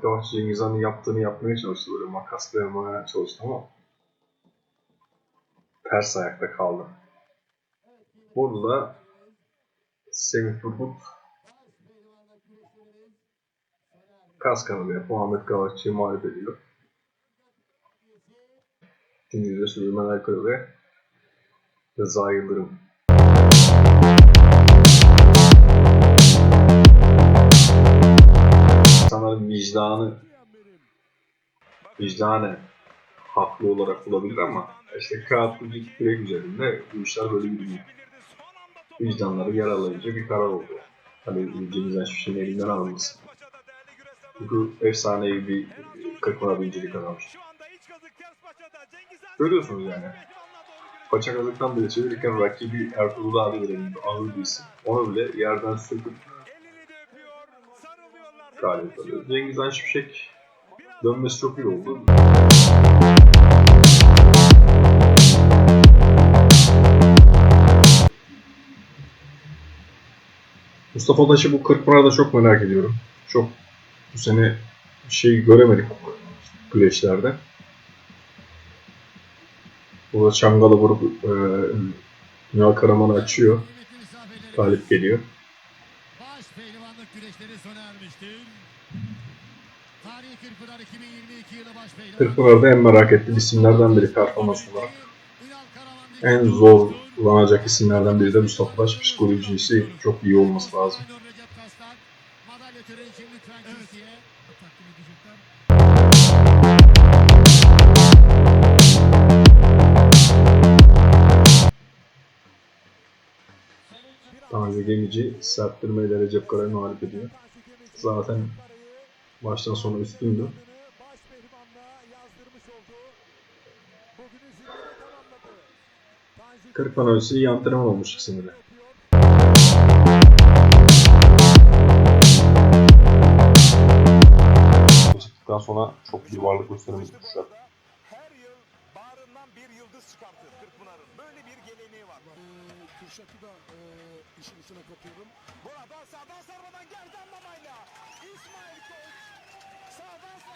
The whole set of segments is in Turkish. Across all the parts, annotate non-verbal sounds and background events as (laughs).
Muhammed Kavaşçı Cengiz Han'ın yaptığını yapmaya çalıştı. Böyle makaslamaya çalıştı ama ters ayakta kaldı. Burada da Semih Turgut kas kanalıyla Muhammed Kavaşçı'yı mağlup ediyor. De Süleyman Aykırı ve Rıza Yıldırım. İnsanların vicdanı vicdanı haklı olarak bulabilir ama işte müzik kürek üzerinde bu işler böyle yürümüyor. Vicdanları yaralayıcı bir karar oldu. Hani Cengiz Şişin elinden alınması. Çünkü efsanevi bir kırkma bincilik adammış. Görüyorsunuz yani. Paça kazıktan bile çevirirken rakibi Ertuğrul abi verelim ağır bir isim. Onu bile yerden söküp galip alıyor. Cengiz Han Şimşek dönmesi çok iyi oldu. Mustafa Taş'ı bu Kırkpınar'da çok merak ediyorum. Çok bu sene bir şey göremedik güreşlerde. Burada Çangalı vurup e, Ünal Karaman'ı açıyor. Galip geliyor. Pehlivanlık güreşleri sona ermiştir. Tarihi Kırkpınar 2022 yılı baş pehlivan. Kırkpınar'da en merak ettiğim isimlerden biri performans olarak. En zorlanacak isimlerden biri de Mustafa Taş. Psikolojisi çok iyi olması lazım. Recep Tanrı Gemici serptirmeyle Recep Kara'yı mağlup ediyor. Zaten baştan sona üstündü. Tanju Kırkpan öncesi iyi antrenman olmuş ikisinde de. Sonra çok bir varlık gösterimiz düşer.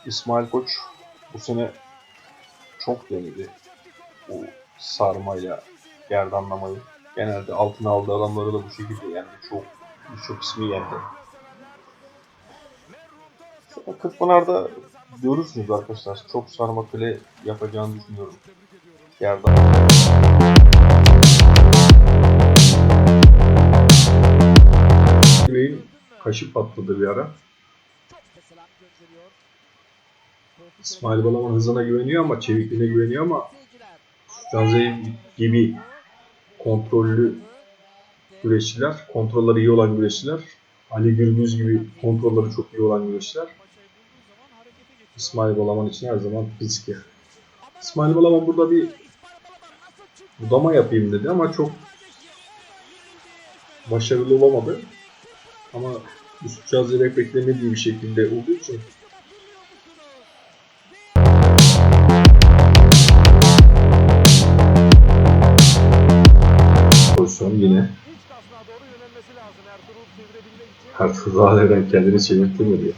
İsmail Koç bu sene çok denedi bu sarmayla gerdanlamayı. Genelde altına aldığı adamları da bu şekilde yendi. Çok birçok ismi yendi. Sonra Kırkpınar'da görürsünüz arkadaşlar. Çok sarma kule yapacağını düşünüyorum. Gerdan. Yüreğin kaşı patladı bir ara. İsmail Balaban hızına güveniyor ama çevikliğine güveniyor ama Canzey gibi kontrollü güreşçiler, kontrolleri iyi olan güreşçiler, Ali Gürbüz gibi kontrolleri çok iyi olan güreşçiler İsmail Balaban için her zaman riskli. İsmail Balaban burada bir budama yapayım dedi ama çok başarılı olamadı. Ama Yusuf Cazirek beklemediği bir şekilde olduğu için Ertuğrul Ağa'dan kendini çevirtemedi.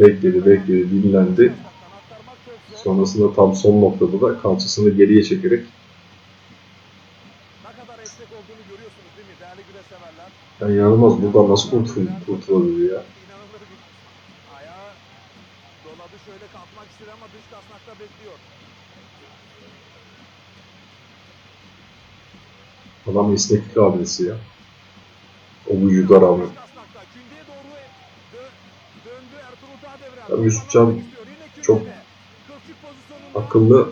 Bekledi bekledi dinlendi. Sonrasında tam son noktada da kalçasını geriye çekerek yani inanılmaz buradan nasıl kurtul kurtulabilir ya. Ayağı doladı şöyle kalkmak istedi ama dış kasnakta bekliyor. Adam esneklik abidesi ya. O Dağdeviren. Tabii Yusufcan İstiyor, yine çok Akıllı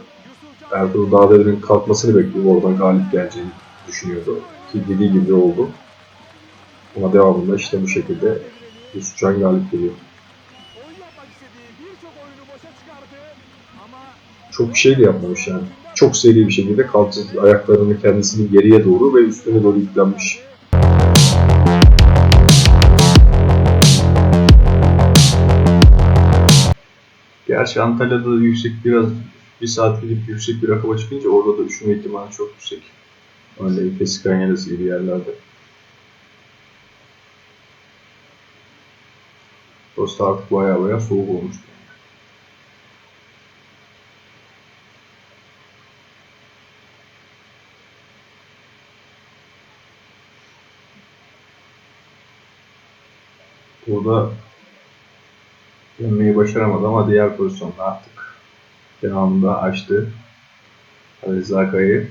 Ertuğrul Dağdevir'in kalkmasını bekliyor. Oradan galip geleceğini düşünüyordu. Ki dediği gibi oldu. Ama devamında işte bu şekilde Yusufcan galip geliyor. Çok bir şey de yapmamış yani. Çok seri bir şekilde kalçası ayaklarını kendisini geriye doğru ve üstüne doğru yüklenmiş. Gerçi Antalya'da da yüksek biraz bir saat gidip yüksek bir rakama çıkınca orada da üşüme ihtimali çok yüksek. Öyle Efes Kanya'sı gibi yerlerde. Burası artık baya baya soğuk olmuştu. Burada dönmeyi başaramadı ama diğer pozisyonda artık devamında açtı. Ali Zaka'yı.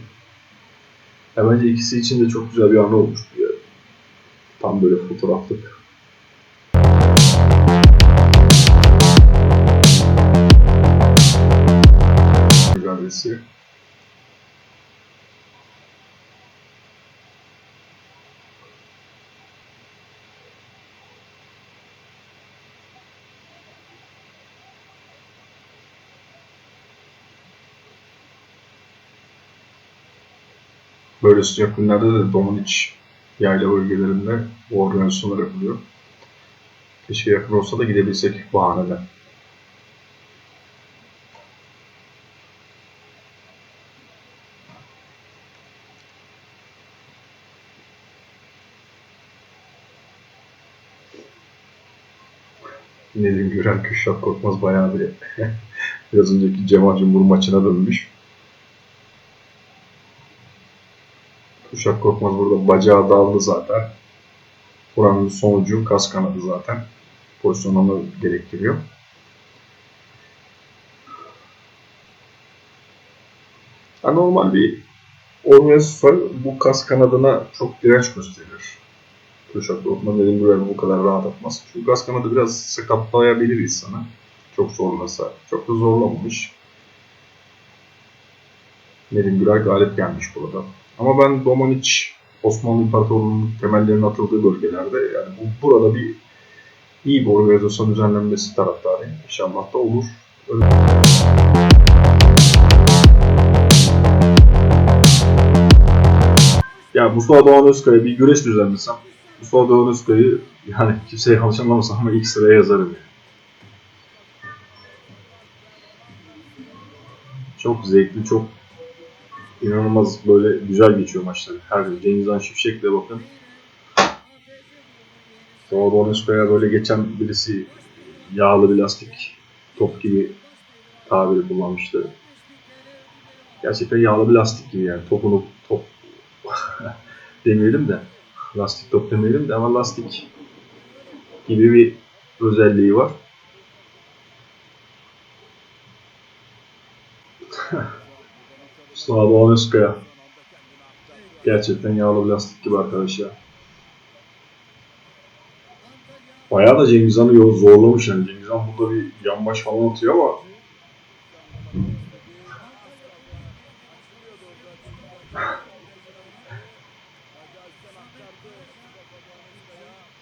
Ya bence ikisi için de çok güzel bir an olmuştu ya. Tam böyle fotoğraflık. Mücadelesi. Böyle sıcak günlerde de Domaniç yayla bölgelerinde bu organizasyonlar yapılıyor. Keşke yakın olsa da gidebilsek bahaneden. Nedim Gören Kürşat Korkmaz bayağı bir (laughs) biraz önceki Cemal Cumhur maçına dönmüş. Kuşak Korkmaz burada bacağı daldı zaten. Buranın sonucu kas kanadı zaten. Pozisyon onu gerektiriyor. Ya normal bir organizasyon bu kas kanadına çok direnç gösterir. Kuşak Korkmaz dedim buraya bu kadar rahat atmaz. Çünkü kas kanadı biraz sakatlayabilir insanı. Çok zorlasa. Çok da zorlamamış. Nedim Güler galip gelmiş burada. Ama ben Domaniç Osmanlı İmparatorluğu'nun temellerinin atıldığı bölgelerde yani bu, burada bir iyi bir organizasyon düzenlenmesi taraftarıyım. İnşallah da olur. Öyle- Ya Mustafa Doğan Özkaya bir güreş düzenlesem Mustafa Doğan Özkaya'yı yani kimseye yanlış anlamasın ama ilk sıraya yazarım yani. Çok zevkli, çok inanılmaz böyle güzel geçiyor maçlar. Her gün Cengizhan Şifşek'le bakın. Doğru Onesko'ya böyle geçen birisi yağlı bir lastik top gibi tabiri kullanmıştı. Gerçekten yağlı bir lastik gibi yani topunu top (laughs) demeyelim de lastik top demeyelim de ama lastik gibi bir özelliği var. (laughs) Özkaya. Gerçekten yağlı bir lastik gibi arkadaş ya. Bayağı da Cengizhan'ı yol zorlamış yani. Cengizhan burada bir yan baş falan atıyor ama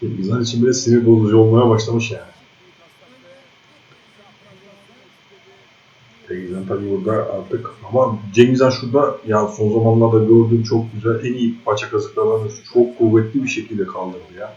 Cengizhan için bile sinir bozucu olmaya başlamış yani. Cengizhan tabii burada artık ama Cengizhan şurada ya son zamanlarda gördüğüm çok güzel en iyi paça kazıklarını çok kuvvetli bir şekilde kaldırdı ya.